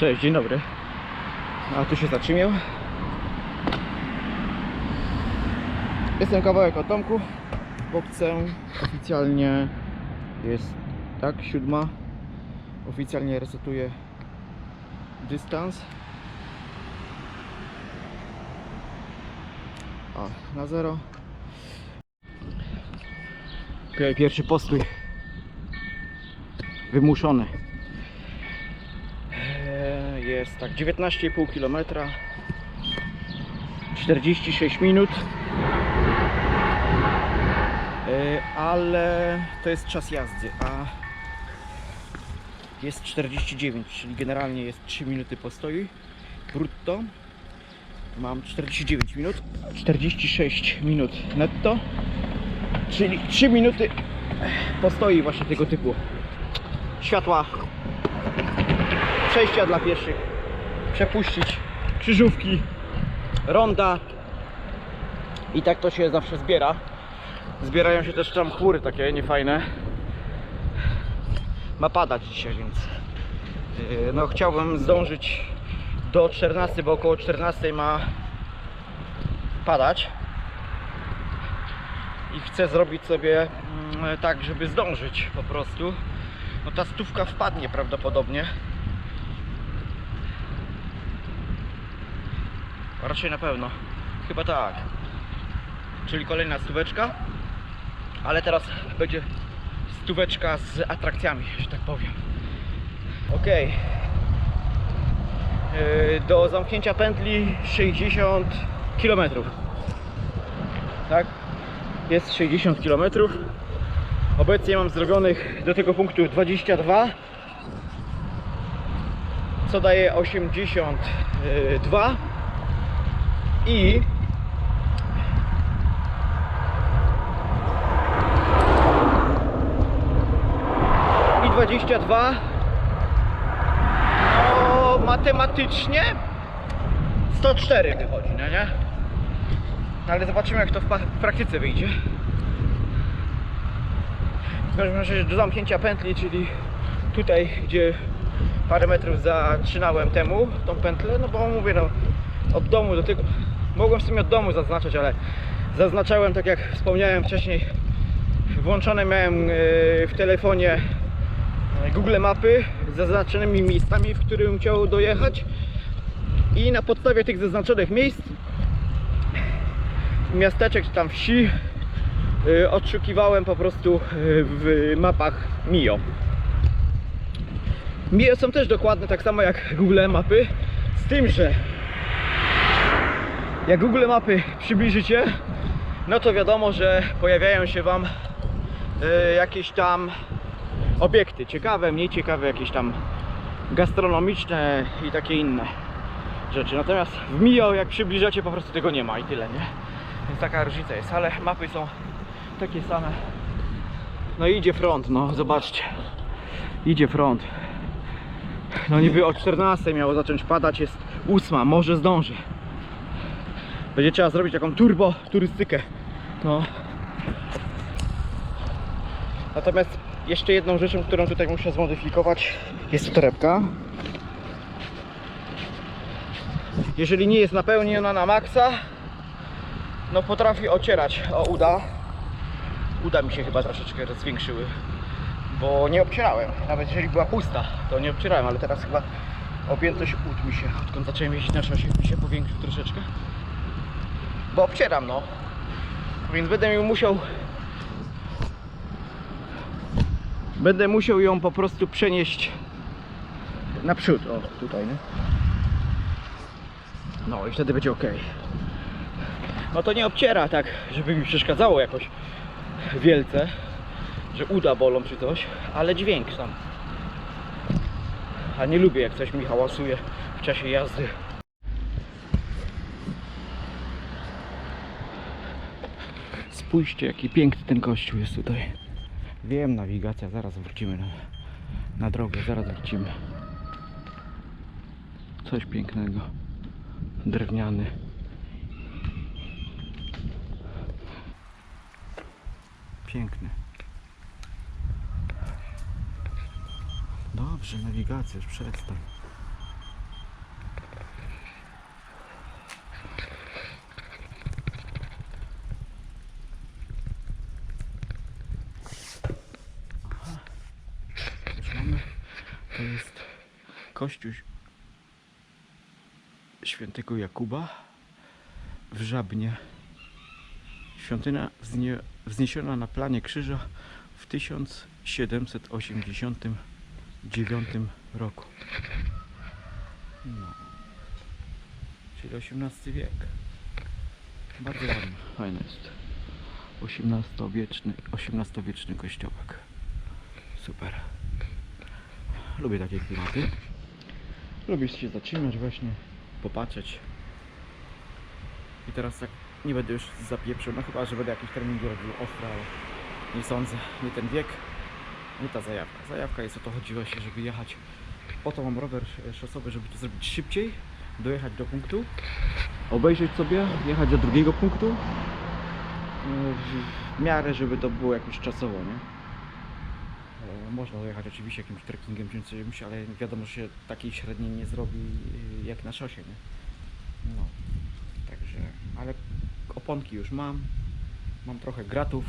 Cześć, dzień dobry. A tu się zatrzymiał. Jestem kawałek od domku. W obcę oficjalnie jest tak, siódma. Oficjalnie resetuję dystans. A, na zero. Pi- Pierwszy postój. Wymuszony. Jest tak 19,5 km 46 minut. Eee, ale to jest czas jazdy a jest 49 czyli generalnie jest 3 minuty postoju brutto. Mam 49 minut 46 minut netto czyli 3 minuty postoi właśnie tego typu. Światła przejścia dla pieszych, przepuścić krzyżówki, ronda i tak to się zawsze zbiera. Zbierają się też tam chmury takie niefajne. Ma padać dzisiaj, więc yy, no chciałbym zdążyć do 14, bo około 14 ma padać. I chcę zrobić sobie mm, tak, żeby zdążyć po prostu. No ta stówka wpadnie prawdopodobnie. Raczej na pewno. Chyba tak. Czyli kolejna stóweczka. Ale teraz będzie stóweczka z atrakcjami, że tak powiem. Ok. Do zamknięcia pętli 60 km. Tak? Jest 60 km. Obecnie mam zrobionych do tego punktu 22 co daje 82 i i 22 no matematycznie 104 wychodzi, no nie? No ale zobaczymy jak to w praktyce wyjdzie. W każdym razie do zamknięcia pętli, czyli tutaj gdzie parę metrów zaczynałem temu tą pętlę, no bo mówię no od domu do tego mogłem w sumie od domu zaznaczać, ale zaznaczałem tak jak wspomniałem wcześniej włączone miałem e, w telefonie e, Google Mapy z zaznaczonymi miejscami, w którym chciał dojechać i na podstawie tych zaznaczonych miejsc miasteczek czy tam wsi y, odszukiwałem po prostu w mapach Mio. Mio są też dokładne, tak samo jak Google Mapy, z tym, że jak Google Mapy przybliżycie, no to wiadomo, że pojawiają się Wam y, jakieś tam obiekty, ciekawe, mniej ciekawe, jakieś tam gastronomiczne i takie inne rzeczy. Natomiast w Mio, jak przybliżacie, po prostu tego nie ma i tyle, nie? Więc taka różnica jest, ale mapy są takie same. No i idzie front, no zobaczcie. Idzie front. No niby o 14 miało zacząć padać, jest 8, może zdąży. Będzie trzeba zrobić taką turbo turystykę. No. Natomiast jeszcze jedną rzeczą, którą tutaj muszę zmodyfikować jest to torebka. Jeżeli nie jest napełniona na maksa, no potrafi ocierać o uda. Uda mi się chyba troszeczkę zwiększyły, bo nie obcierałem. Nawet jeżeli była pusta, to nie obcierałem, ale teraz chyba objętość ud mi się, odkąd zacząłem jeździć na szosie, mi się powiększył troszeczkę. Bo obcieram, no. Więc będę ją musiał Będę musiał ją po prostu przenieść naprzód, o tutaj, nie? No i wtedy będzie ok. No to nie obciera tak, żeby mi przeszkadzało jakoś wielce, że uda bolą czy coś, ale dźwięk sam. A nie lubię jak coś mi hałasuje w czasie jazdy. Spójrzcie jaki piękny ten kościół jest tutaj. Wiem, nawigacja, zaraz wrócimy na, na drogę, zaraz wrócimy. Coś pięknego. Drewniany. Piękny. Dobrze, nawigacja, już przestań. Kościół świętego Jakuba w Żabnie. Świątynia wznie, wzniesiona na planie krzyża w 1789 roku. No. Czyli XVIII wiek. Bardzo ładny, fajny jest. XVIII-wieczny, XVIII-wieczny kościołek. Super. Lubię takie klimaty. Lubię się zatrzymać właśnie, popatrzeć. I teraz tak nie będę już zapieprzył, no chyba, że będę jakieś treningi robił ostre, ale nie sądzę. Nie ten wiek, nie ta zajawka. Zajawka jest o to chodziło się, żeby jechać. Po to mam rower szosowy, żeby to zrobić szybciej, dojechać do punktu, obejrzeć sobie, jechać do drugiego punktu. w miarę, żeby to było jakoś czasowo, nie? E, Można dojechać oczywiście jakimś trekkingiem czy czymś, ale wiadomo, że się takiej średniej nie zrobi y, jak na szosie, nie? No, także, ale oponki już mam, mam trochę gratów.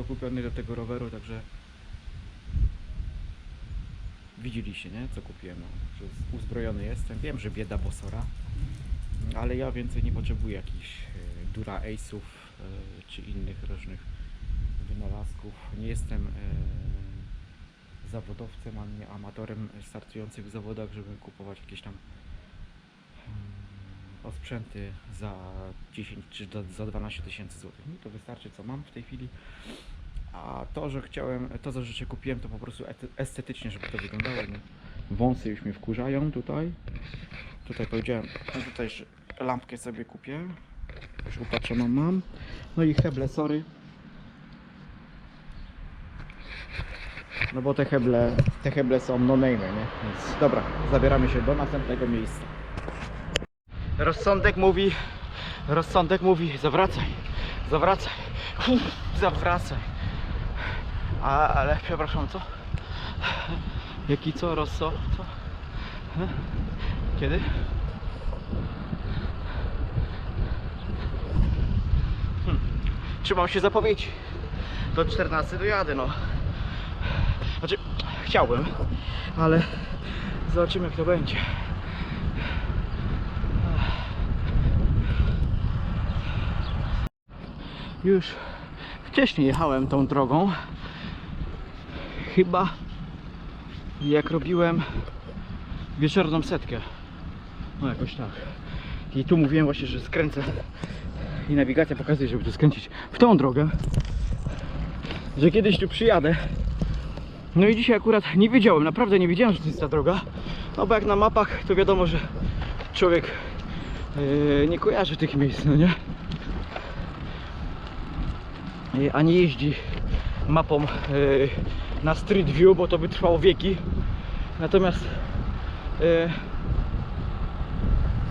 Y, dokupiony do tego roweru, także widzieliście, nie? Co kupiłem, no, że uzbrojony jestem. Wiem, że bieda bosora, ale ja więcej nie potrzebuję jakichś y, Dura Ace'ów y, czy innych różnych wynalazków. Nie jestem y, zawodowcem, ani amatorem startującym w zawodach, żeby kupować jakieś tam osprzęty za 10 czy za 12 tysięcy złotych. Mi to wystarczy co mam w tej chwili. A to, że chciałem, to co rzeczy kupiłem, to po prostu ety- estetycznie, żeby to wyglądało. No. Wąsy już mnie wkurzają tutaj. Tutaj powiedziałem, no tutaj lampkę sobie kupię. Już upatrzoną mam. No i heble, sorry. No bo te heble, te heble są no name, nie? Więc dobra, zabieramy się do następnego miejsca. Rozsądek mówi, rozsądek mówi, zawracaj, zawracaj, zawracaj. A, ale przepraszam, co? Jaki co, rozso? Co? Kiedy? Hm. Trzymam się zapowiedzi. Do 14 dojadę, no. Znaczy, chciałbym, ale zobaczymy jak to będzie. Już wcześniej jechałem tą drogą. Chyba jak robiłem wieczorną setkę. No jakoś tak. I tu mówiłem właśnie, że skręcę i nawigacja pokazuje, żeby tu skręcić w tą drogę. Że kiedyś tu przyjadę. No i dzisiaj akurat nie wiedziałem, naprawdę nie wiedziałem, że to jest ta droga. No bo jak na mapach to wiadomo, że człowiek yy, nie kojarzy tych miejsc, no nie? Yy, a nie jeździ mapą yy, na Street View, bo to by trwało wieki. Natomiast yy,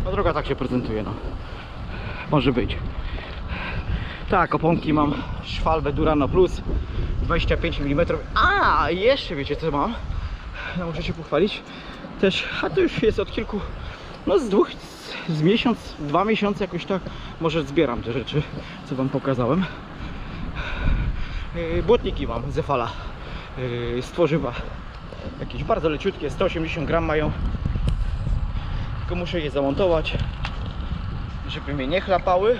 no droga tak się prezentuje, no. Może być. Tak, oponki mam Schwalbe Durano Plus 25 mm. A, jeszcze wiecie co mam? No, muszę się pochwalić. Też, a to już jest od kilku, no z dwóch, z miesiąc, dwa miesiące jakoś tak, może zbieram te rzeczy, co wam pokazałem. Yy, Błotniki mam ze fala yy, z. Jakieś bardzo leciutkie, 180 gram mają. Tylko muszę je zamontować, żeby mnie nie chlapały.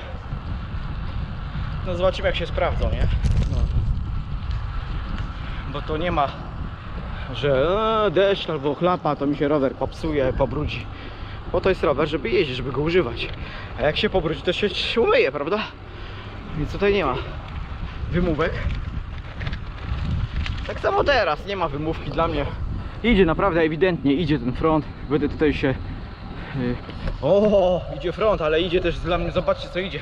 No zobaczymy jak się sprawdzą, nie? No. Bo to nie ma, że deszcz albo chlapa, to mi się rower popsuje, pobrudzi. Bo to jest rower, żeby jeździć, żeby go używać. A jak się pobrudzi, to się umyje, prawda? Więc tutaj nie ma wymówek. Tak samo teraz, nie ma wymówki dla mnie. Idzie naprawdę ewidentnie, idzie ten front. Będę tutaj się Y, O, idzie front, ale idzie też dla mnie. Zobaczcie co idzie.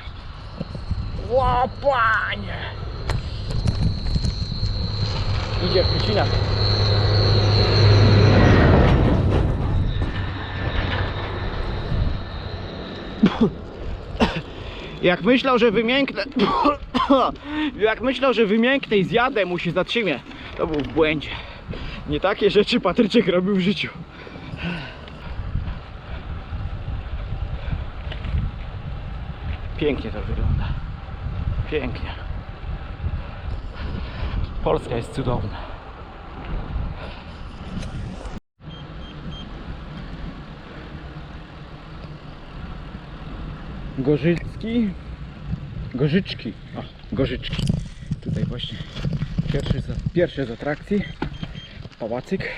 Łapanie! Idzie w Krzycinach. Jak myślał, że wymięknę. Jak myślał, że wymięknę i zjadę, mu się zatrzymie. To był w błędzie. Nie takie rzeczy Patryczek robił w życiu. Pięknie to wygląda. Pięknie. Polska jest cudowna. Gorzycki. Gorzyczki. O, Gorzyczki. Tutaj właśnie pierwszy z, pierwszy z atrakcji. Pałacyk.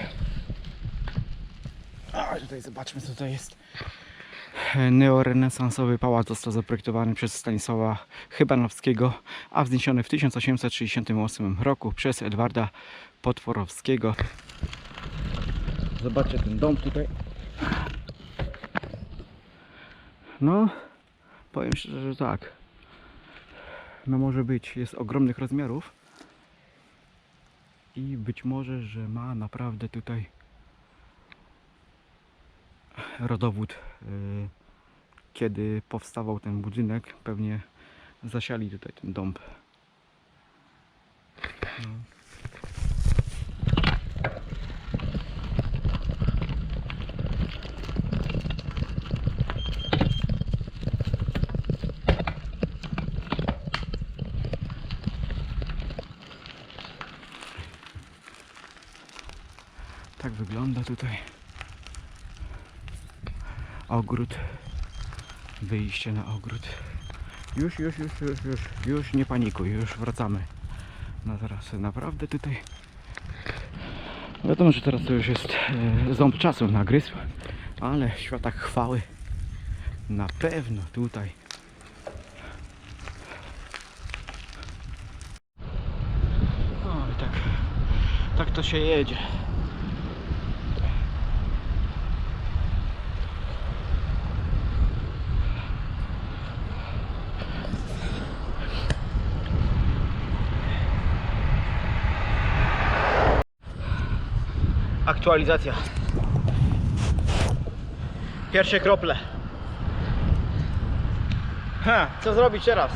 A tutaj zobaczmy co tutaj jest. Neorenesansowy pałac został zaprojektowany przez Stanisława Chybanowskiego, a wzniesiony w 1868 roku przez Edwarda Potworowskiego. Zobaczcie ten dom tutaj. No, powiem szczerze, że tak. No może być, jest ogromnych rozmiarów. I być może, że ma naprawdę tutaj rodowód, y, kiedy powstawał ten budynek, pewnie zasiali tutaj ten dąb. No. Tak wygląda tutaj ogród. Wyjście na ogród. Już, już, już, już, już, już nie panikuj, już wracamy. No teraz naprawdę tutaj. Wiadomo, że teraz to już jest e, ząb czasu na gryzł, ale w światach chwały na pewno tutaj. O, i tak, tak to się jedzie. Aktualizacja. Pierwsze krople. Ha, co zrobić teraz?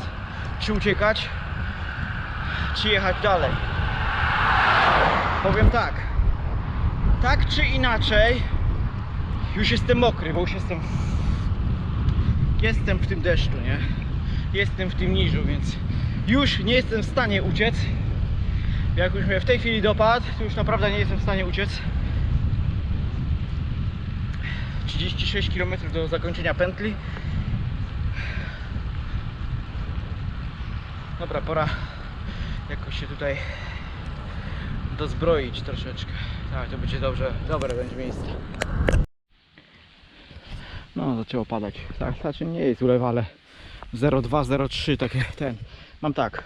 Czy uciekać? Czy jechać dalej? Powiem tak. Tak czy inaczej, już jestem mokry, bo już jestem. Jestem w tym deszczu, nie? Jestem w tym niżu, więc już nie jestem w stanie uciec. Jak już mnie w tej chwili dopadł, to już naprawdę nie jestem w stanie uciec. 36 km do zakończenia pętli. Dobra, pora jakoś się tutaj dozbroić troszeczkę. Tak, to będzie dobrze, dobre będzie miejsce. No, zaczęło padać. Tak, znaczy nie jest ulewa, ale 0,2, 0,3 takie ten. Mam tak.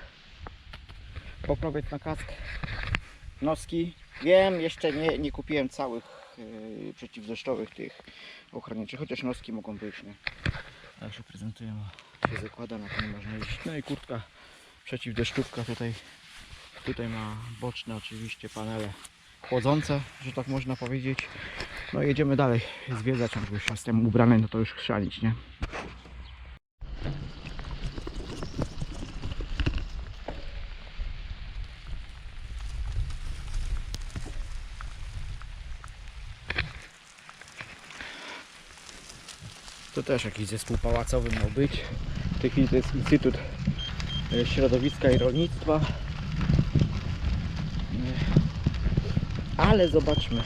Poprowiec na kask. Noski. Wiem, jeszcze nie, nie kupiłem całych yy, przeciwdeszczowych tych ochroniczych, chociaż noski mogą być, nie? Tak się prezentują. Się zakłada, na to nie można jeździć. No i kurtka przeciwdeszczówka tutaj. Tutaj ma boczne oczywiście panele chłodzące, że tak można powiedzieć. No i jedziemy dalej zwiedzać, bo już jestem ubrany, no to już chrzanić, nie? Też jakiś zespół pałacowy miał być. W tej chwili to jest Instytut e, Środowiska i Rolnictwa. E, Ale zobaczmy.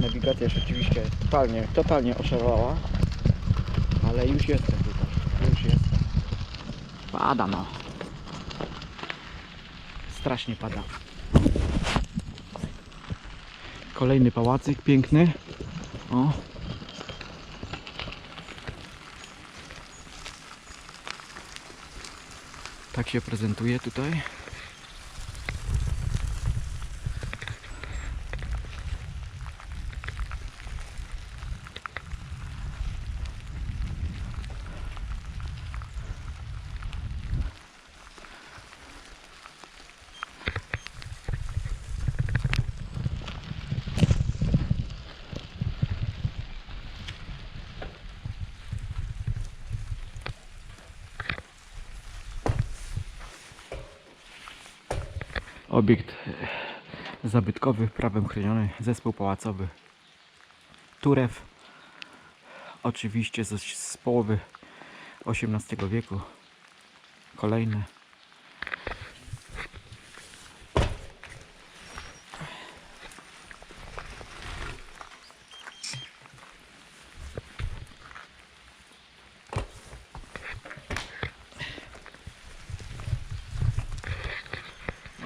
Nawigacja rzeczywiście totalnie, totalnie oszalała. Ale już jestem tutaj. Już jestem. Pada no. Strasznie pada. Kolejny pałacyk piękny. O, Tak się prezentuje tutaj. Obiekt zabytkowy, prawem chroniony, zespół pałacowy Turew. Oczywiście z, z połowy XVIII wieku. Kolejne.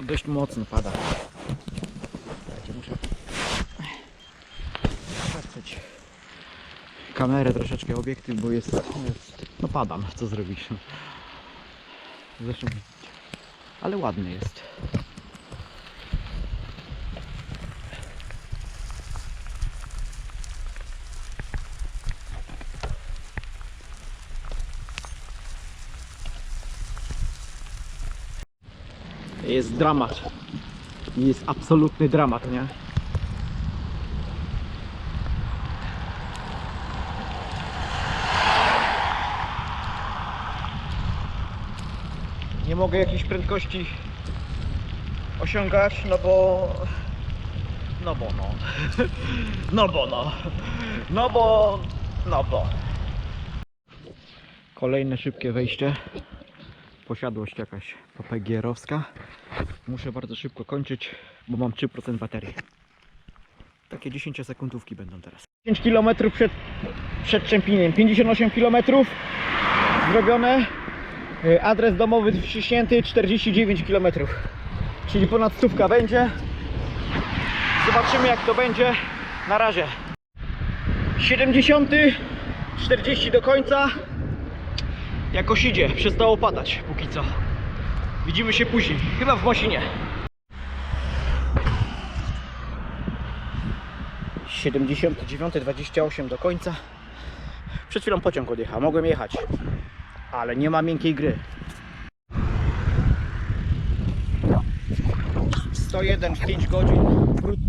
Dość mocno pada. Słuchajcie, muszę patrzeć kamerę troszeczkę obiektyw, bo jest, jest no padam, co zrobisz. Zresztą. Ale ładny jest. Jest dramat. Jest absolutny dramat, nie? Nie mogę jakiejś prędkości osiągać, no bo... No bo no. No bo no. No bo... No bo. Kolejne szybkie wejście. Posiadłość jakaś papegierowska. Muszę bardzo szybko kończyć, bo mam 3% baterii. Takie 10 sekundówki będą teraz. 5 km przed, przed Czempiniem, 58 km zrobione. Y, Adres domowy wciśnięty 49 km. Czyli ponad stówka będzie. Zobaczymy jak to będzie. Na razie. 70, 40 do końca. Jakoś idzie, przestało padać póki co. Widzimy się później, chyba w Mosinie. 79, 28 do końca. Przed chwilą pociąg odjechał, mogłem jechać, ale nie ma miękkiej gry. 101 w 5 godzin brutto